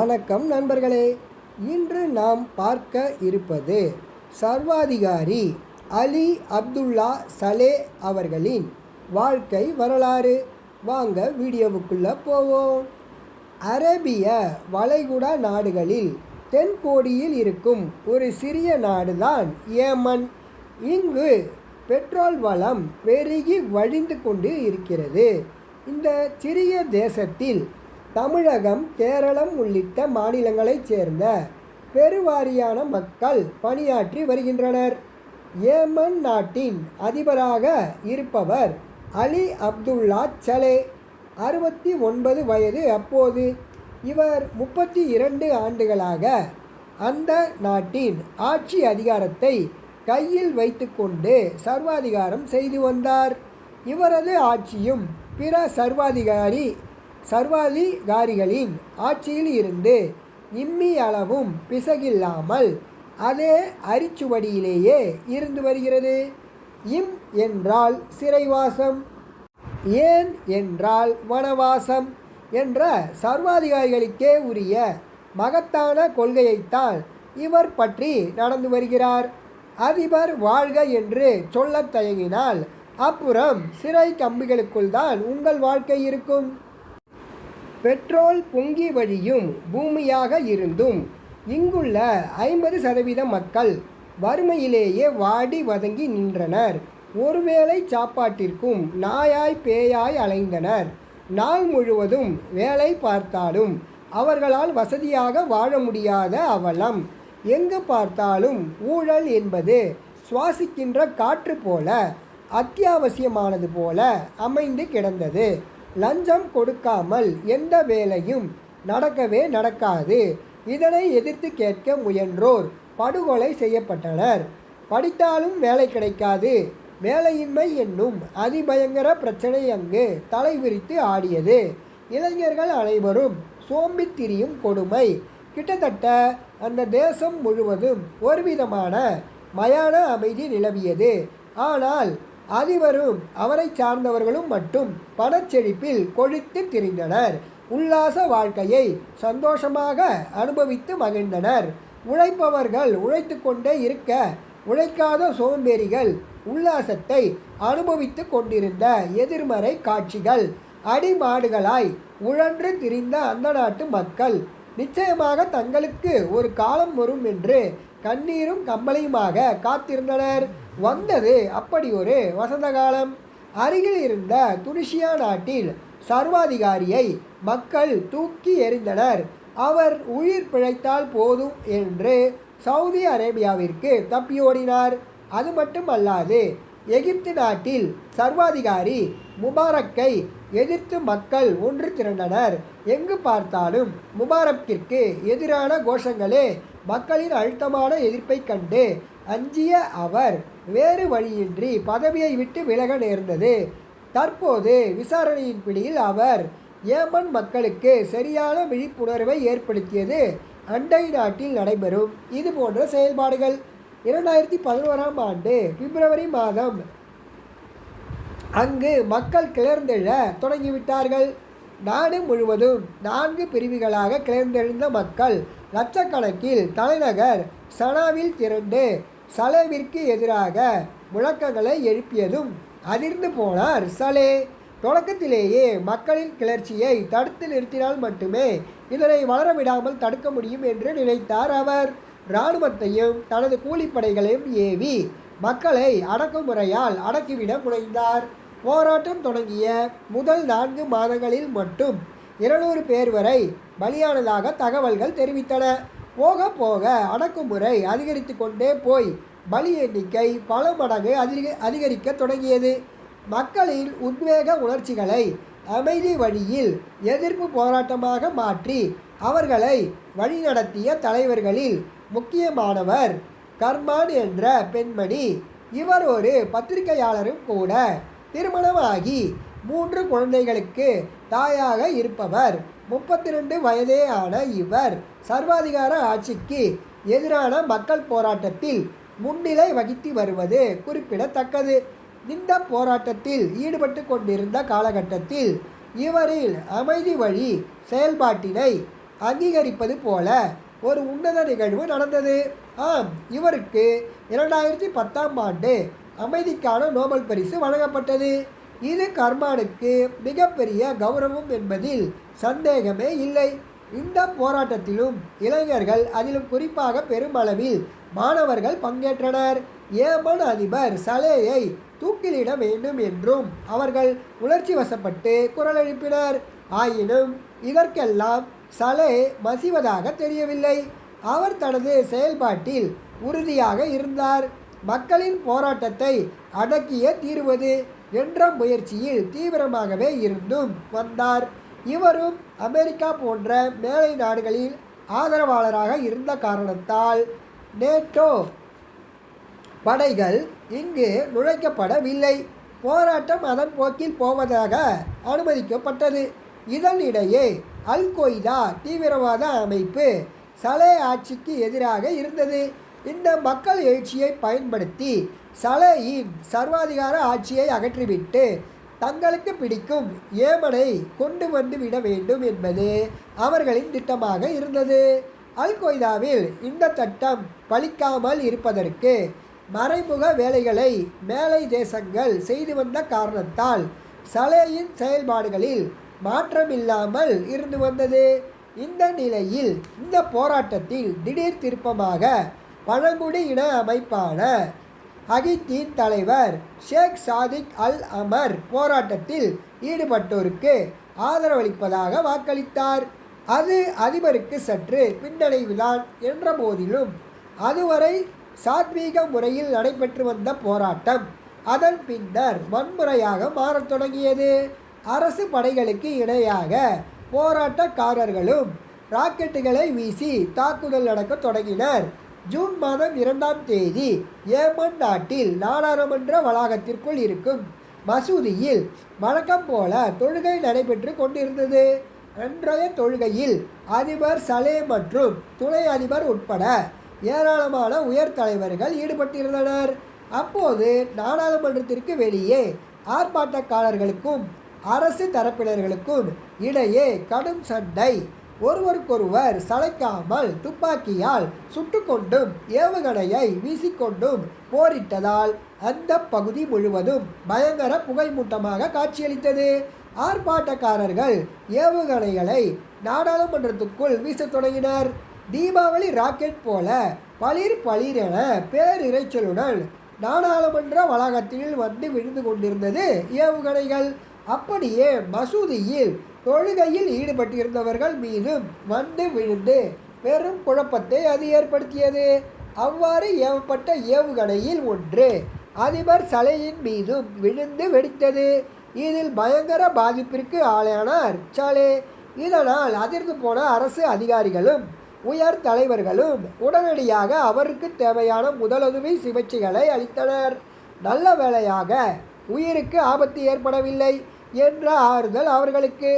வணக்கம் நண்பர்களே. இன்று நாம் பார்க்க இருப்பது சர்வாதிகாரி அலி அப்துல்லா சலே அவர்களின் வாழ்க்கை வரலாறு. வாங்க வீடியோவுக்குள்ளே போவோம். அரேபிய வளைகுடா நாடுகளில் தென்கோடியில் இருக்கும் ஒரு சிறிய நாடுதான் ஏமன். இங்கு பெட்ரோல் வளம் பெருகி வழிந்து கொண்டு இருக்கிறது. இந்த சிறிய தேசத்தில் தமிழகம் கேரளம் உள்ளிட்ட மாநிலங்களைச் சேர்ந்த பெருவாரியான மக்கள் பணியாற்றி வருகின்றனர். ஏமன் நாட்டின் அதிபராக இருப்பவர் அலி அப்துல்லா சலே. அறுபத்தி ஒன்பது வயது அப்போது. இவர் முப்பத்தி இரண்டு ஆண்டுகளாக அந்த நாட்டின் ஆட்சி அதிகாரத்தை கையில் வைத்துக்கொண்டு சர்வாதிகாரம் செய்து வந்தார். இவரது ஆட்சியும் பிற சர்வாதிகாரி சர்வாதிகாரிகளின் ஆட்சியில் இருந்து இம்மி அளவும் பிசகில்லாமல் அதே அரிச்சுவடியிலேயே இருந்து வருகிறது. இம் என்றால் சிறைவாசம் ஏன் என்றால் வனவாசம் என்ற சர்வாதிகாரிகளுக்கே உரிய மகத்தான கொள்கையைத்தான் இவர் பற்றி நடந்து வருகிறார். அதிபர் வாழ்க என்று சொல்லத் தயங்கினால் அப்புறம் சிறை கம்பிகளுக்குள் தான் உங்கள் வாழ்க்கை இருக்கும். பெட்ரோல் பொங்கி வழியும் பூமியாக இருந்தும் இங்குள்ள ஐம்பது சதவீத மக்கள் வறுமையிலேயே வாடி வதங்கி நின்றனர். ஒருவேளை சாப்பாட்டிற்கும் நாயாய் பேயாய் அலைந்தனர். நாள் முழுவதும் வேலை பார்த்தாலும் அவர்களால் வசதியாக வாழ முடியாத அவலம். எங்கு பார்த்தாலும் ஊழல் என்பது சுவாசிக்கின்ற காற்று போல அத்தியாவசியமானது போல அமைந்து கிடந்தது. லஞ்சம் கொடுக்காமல் எந்த வேலையும் நடக்கவே நடக்காது. இதனை எதிர்த்து கேட்க முயன்றோர் படுகொலை செய்யப்பட்டனர். படித்தாலும் வேலை கிடைக்காது. வேலையின்மை என்னும் அதிபயங்கர பிரச்சனை அங்கு தலைவிரித்து ஆடியது. இளைஞர்கள் அனைவரும் சோம்பித் திரியும் கொடுமை. கிட்டத்தட்ட அந்த தேசம் முழுவதும் ஒருவிதமான மயான அமைதி நிலவியது. ஆனால் அதிபரும் அவரை சார்ந்தவர்களும் மட்டும் பணச்செழிப்பில் கொழித்து திரிந்தனர். உல்லாச வாழ்க்கையை சந்தோஷமாக அனுபவித்து மகிழ்ந்தனர். உழைப்பவர்கள் உழைத்து கொண்டே இருக்க உழைக்காத சோம்பேறிகள் உல்லாசத்தை அனுபவித்து கொண்டிருந்த எதிர்மறை காட்சிகள் அடிமாடுகளாய் உழன்று திரிந்த அந்த நாட்டு மக்கள் நிச்சயமாக தங்களுக்கு ஒரு காலம் வரும் என்று கண்ணீரும் கம்பளையுமாக காத்திருந்தனர். வந்தது அப்படி ஒரு வசந்த காலம். அருகில் இருந்த துனிஷியா நாட்டில் சர்வாதிகாரியை மக்கள் தூக்கி எறிந்தனர். அவர் உயிர் பிழைத்தால் போதும் என்று சவுதி அரேபியாவிற்கு தப்பியோடினார். அது மட்டுமல்லாது எகிப்து நாட்டில் சர்வாதிகாரி முபாரக்கை எதிர்த்து மக்கள் ஒன்று திரண்டனர். எங்கு பார்த்தாலும் முபாரக்கிற்கு எதிரான கோஷங்களே மக்களின் அழுத்தமான எதிர்ப்பை கண்டு அஞ்சிய அவர் வேறு வழியின்றி பதவியை விட்டு விலக நேர்ந்தது. தற்போது விசாரணையின் பிடியில் அவர் ஏமன் மக்களுக்கு சரியான விழிப்புணர்வை ஏற்படுத்தியது அண்டை நாட்டில் நடைபெறும். இது போன்ற செயல்பாடுகள் இரண்டாயிரத்தி பதினோராம் ஆண்டு பிப்ரவரி மாதம் அங்கு மக்கள் கிளர்ந்தெழ தொடங்கிவிட்டார்கள். நாடு முழுவதும் நான்கு பிரிவுகளாக கிளர்ந்தெழுந்த மக்கள் லட்சக்கணக்கில் தலைநகர் சனாவில் திரண்டு சலேவிற்கு எதிராக முழக்கங்களை எழுப்பியதும் அதிர்ந்து போனார் சலே. தொடக்கத்திலேயே மக்களின் கிளர்ச்சியை தடுத்து நிறுத்தினால் மட்டுமே இதனை வளரவிடாமல் தடுக்க முடியும் என்று நினைத்தார் அவர். இராணுவத்தையும் தனது கூலிப்படைகளையும் ஏவி மக்களை அடக்குமுறையால் அடக்கிவிட முனைந்தார். போராட்டம் தொடங்கிய முதல் நான்கு மாதங்களில் மட்டும் இருநூறு பேர் வரை பலியானதாக தகவல்கள் தெரிவித்தன. போக போக அடக்குமுறை அதிகரித்து கொண்டே போய் பலி எண்ணிக்கை பல மடங்கு அதிக அதிகரிக்க தொடங்கியது. மக்களின் உத்வேக உணர்ச்சிகளை அமைதி வழியில் எதிர்ப்பு போராட்டமாக மாற்றி அவர்களை வழிநடத்திய தலைவர்களில் முக்கியமானவர் கர்மான் என்ற பெண்மணி. இவர் ஒரு பத்திரிகையாளரும் கூட திருமணமாகி மூன்று குழந்தைகளுக்கு தாயாக இருப்பவர். முப்பத்தி ரெண்டு வயதே ஆன இவர் சர்வாதிகார ஆட்சிக்கு எதிரான மக்கள் போராட்டத்தில் முன்னிலை வகித்து வருவது குறிப்பிடத்தக்கது. இந்த போராட்டத்தில் ஈடுபட்டு கொண்டிருந்த காலகட்டத்தில் இவரில் அமைதி வழி செயல்பாட்டினை அங்கீகரிப்பது போல ஒரு உன்னத நிகழ்வு நடந்தது. ஆம் இவருக்கு இரண்டாயிரத்தி பத்தாம் ஆண்டு அமைதிக்கான நோபல் பரிசு வழங்கப்பட்டது. இது கர்மானுக்கு மிகப்பெரிய கௌரவம் என்பதில் சந்தேகமே இல்லை. இந்த போராட்டத்திலும் இளைஞர்கள் அதிலும் குறிப்பாக பெருமளவில் மாணவர்கள் பங்கேற்றனர். ஏமன் அதிபர் சலேயை தூக்கிலிட வேண்டும் என்றும் அவர்கள் உணர்ச்சி வசப்பட்டு குரல் எழுப்பினர். ஆயினும் இதற்கெல்லாம் சலே மசிவதாக தெரியவில்லை. அவர் தனது செயல்பாட்டில் உறுதியாக இருந்தார். மக்களின் போராட்டத்தை அடக்கிய தீர்வது என்ற முயற்சியில் தீவிரமாகவே இருந்தும் வந்தார். இவரும் அமெரிக்கா போன்ற மேலை நாடுகளில் ஆதரவாளராக இருந்த காரணத்தால் நேட்டோ படைகள் இங்கு நுழைக்கப்படவில்லை. போராட்டம் அதன் போக்கில் போவதாக அனுமதிக்கப்பட்டது. இதனிடையே அல் கொய்தா தீவிரவாத அமைப்பு சலே ஆட்சிக்கு எதிராக இருந்தது. இந்த மக்கள் எழுச்சியை பயன்படுத்தி சலையின் சர்வாதிகார ஆட்சியை அகற்றிவிட்டு தங்களுக்கு பிடிக்கும் ஏமனை கொண்டு வந்து விட வேண்டும் என்பது அவர்களின் திட்டமாக இருந்தது. அல் கொய்தாவில் இந்த சட்டம் பலிக்காமல் இருப்பதற்கு மறைமுக வேலைகளை மேலை தேசங்கள் செய்து வந்த காரணத்தால் சலேயின் செயல்பாடுகளில் மாற்றமில்லாமல் இருந்து வந்தது. இந்த நிலையில் இந்த போராட்டத்தில் திடீர் திருப்பமாக பழங்குடி இன அமைப்பான அகித்தின் தலைவர் ஷேக் சாதிக் அல் அமர் போராட்டத்தில் ஈடுபட்டோருக்கு ஆதரவளிப்பதாக வாக்களித்தார். அது அதிபருக்கு சற்று பின்னடைவுதான் என்ற போதிலும் அதுவரை சாத்வீக முறையில் நடைபெற்று வந்த போராட்டம் அதன் பின்னர் வன்முறையாக மாறத் தொடங்கியது. அரசு படைகளுக்கு இணையாக போராட்டக்காரர்களும் ராக்கெட்டுகளை வீசி தாக்குதல் நடக்கத் தொடங்கினர். ஜூன் மாதம் இரண்டாம் தேதி ஏமன் நாட்டில் நாடாளுமன்ற வளாகத்திற்குள் இருக்கும் மசூதியில் வழக்கம் போல தொழுகை நடைபெற்று கொண்டிருந்தது. அன்றைய தொழுகையில் அதிபர் சலே மற்றும் துணை அதிபர் உட்பட ஏராளமான உயர் தலைவர்கள் ஈடுபட்டிருந்தனர். அப்போது நாடாளுமன்றத்திற்கு வெளியே ஆர்ப்பாட்டக்காரர்களுக்கும் அரசு தரப்பினர்களுக்கும் இடையே கடும் சண்டை ஒருவருக்கொருவர் சளைக்காமல் துப்பாக்கியால் சுட்டுக்கொண்டும் ஏவுகணையை வீசிக்கொண்டும் போரிட்டதால் அந்த பகுதி முழுவதும் பயங்கர புகைமூட்டமாக காட்சியளித்தது. ஆர்ப்பாட்டக்காரர்கள் ஏவுகணைகளை நாடாளுமன்றத்துக்குள் வீசத் தொடங்கினர். தீபாவளி ராக்கெட் போல பளிர் பளிரென பேரிரைச்சலுடன் நாடாளுமன்ற வளாகத்தில் வந்து விழுந்து கொண்டிருந்தது ஏவுகணைகள். அப்படியே மசூதியில் தொழுகையில் ஈடுபட்டிருந்தவர்கள் மீதும் வந்து விழுந்து பெரும் குழப்பத்தை அது ஏற்படுத்தியது. அவ்வாறு ஏவப்பட்ட ஏவுகணையில் ஒன்று அதிபர் சலையின் மீதும் விழுந்து வெடித்தது. இதில் பயங்கர பாதிப்பிற்கு ஆளானார் சாலே. இதனால் அதிர்ந்து போன அரசு அதிகாரிகளும் உயர் தலைவர்களும் உடனடியாக அவருக்கு தேவையான முதலுதவி சிகிச்சைகளை அளித்தனர். நல்ல வேளையாக உயிருக்கு ஆபத்து ஏற்படவில்லை. என்ற ஆறுதல் அவர்களுக்கு.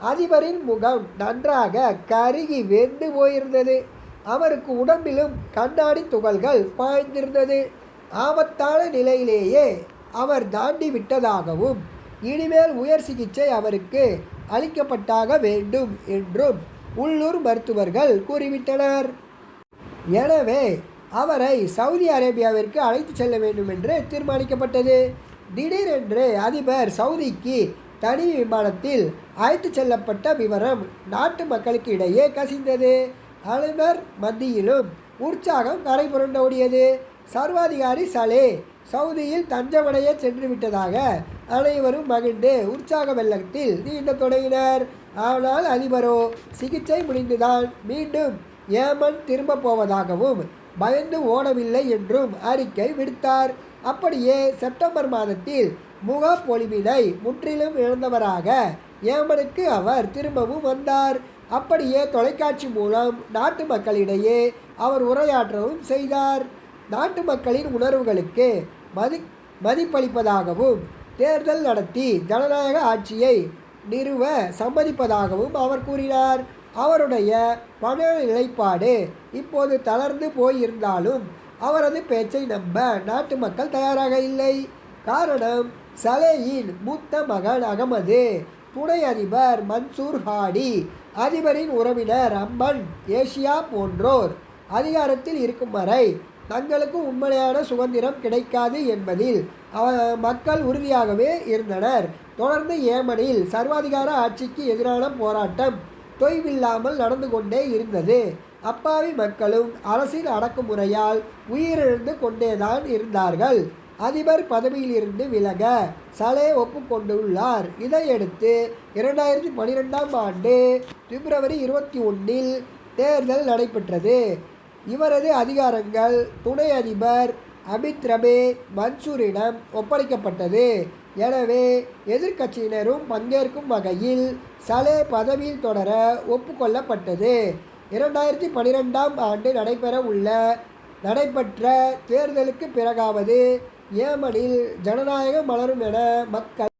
அதிபரின் முகம் நன்றாக கருகி வெந்து போயிருந்தது. அவருக்கு உடம்பிலும் கண்ணாடி துகள்கள் பாய்ந்திருந்தது. ஆபத்தான நிலையிலேயே அவர் தாண்டி விட்டதாகவும் இனிமேல் உயர் சிகிச்சை அவருக்கு அளிக்கப்பட்டாக வேண்டும் என்றும் உள்ளூர் மருத்துவர்கள் கூறிவிட்டனர். எனவே அவரை சவுதி அரேபியாவிற்கு அழைத்து செல்ல வேண்டும் என்று தீர்மானிக்கப்பட்டது. திடீரென்று அதிபர் சவுதிக்கு தனி விமானத்தில் அழைத்து செல்லப்பட்ட விவரம் நாட்டு மக்களுக்கு இடையே கசிந்தது. அனைவர் மத்தியிலும் உற்சாகம் கரை ஓடியது. சர்வாதிகாரி சலே சவுதியில் தஞ்சமடைய சென்று விட்டதாக அனைவரும் மகிழ்ந்து உற்சாக வெள்ளத்தில் நீண்ட தொடங்கினர். ஆனால் அதிபரோ சிகிச்சை முடிந்துதான் மீண்டும் ஏமன் திரும்ப போவதாகவும் பயந்து ஓடவில்லை என்றும் அறிக்கை விடுத்தார். அப்படியே செப்டம்பர் மாதத்தில் முகப்பொலிவினை முற்றிலும் இழந்தவராக ஏமனுக்கு அவர் திரும்பவும் வந்தார். அப்படியே தொலைக்காட்சி மூலம் நாட்டு மக்களிடையே அவர் உரையாற்றவும் செய்தார். நாட்டு மக்களின் உணர்வுகளுக்கு மதி மதிப்பளிப்பதாகவும் தேர்தல் நடத்தி ஜனநாயக ஆட்சியை நிறுவ சம்மதிப்பதாகவும் அவர் கூறினார். அவருடைய மன நிலைப்பாடு இப்போது தளர்ந்து போயிருந்தாலும் அவரது பேச்சை நம்ப நாட்டு மக்கள் தயாராக இல்லை. காரணம் சலேயின் மூத்த மகன் அகமது துணை அதிபர் மன்சூர் ஹாடி அதிபரின் உறவினர் அம்மன் ஏஷியா போன்றோர். அதிகாரத்தில் இருக்கும் வரை தங்களுக்கு உண்மையான சுதந்திரம் கிடைக்காது என்பதில் அவ- மக்கள் உறுதியாகவே இருந்தனர். தொடர்ந்து ஏமனில் சர்வாதிகார ஆட்சிக்கு எதிரான போராட்டம் தொய்வில்லாமல் நடந்து கொண்டே இருந்தது. அப்பாவி மக்களும் அரசின் அடக்குமுறையால் உயிரிழந்து கொண்டேதான் இருந்தார்கள். அதிபர் பதவியிலிருந்து விலக சலே ஒப்புக்கொண்டுள்ளார். இதையடுத்து இரண்டாயிரத்தி பன்னிரெண்டாம் ஆண்டு பிப்ரவரி இருபத்தி ஒன்றில் தேர்தல் நடைபெற்றது. இவரது அதிகாரங்கள் துணை அதிபர் அமித் ரபே மன்சூரிடம் ஒப்படைக்கப்பட்டது. எனவே எதிர்க்கட்சியினரும் பங்கேற்கும் வகையில் சலே பதவியில் தொடர ஒப்புக்கொள்ளப்பட்டது. இரண்டாயிரத்தி பன்னிரெண்டாம் ஆண்டு நடைபெற உள்ள நடைபெற்ற தேர்தலுக்கு பிறகாவது ஏமனில் ஜனநாயகம் மலரும் என மக்கள்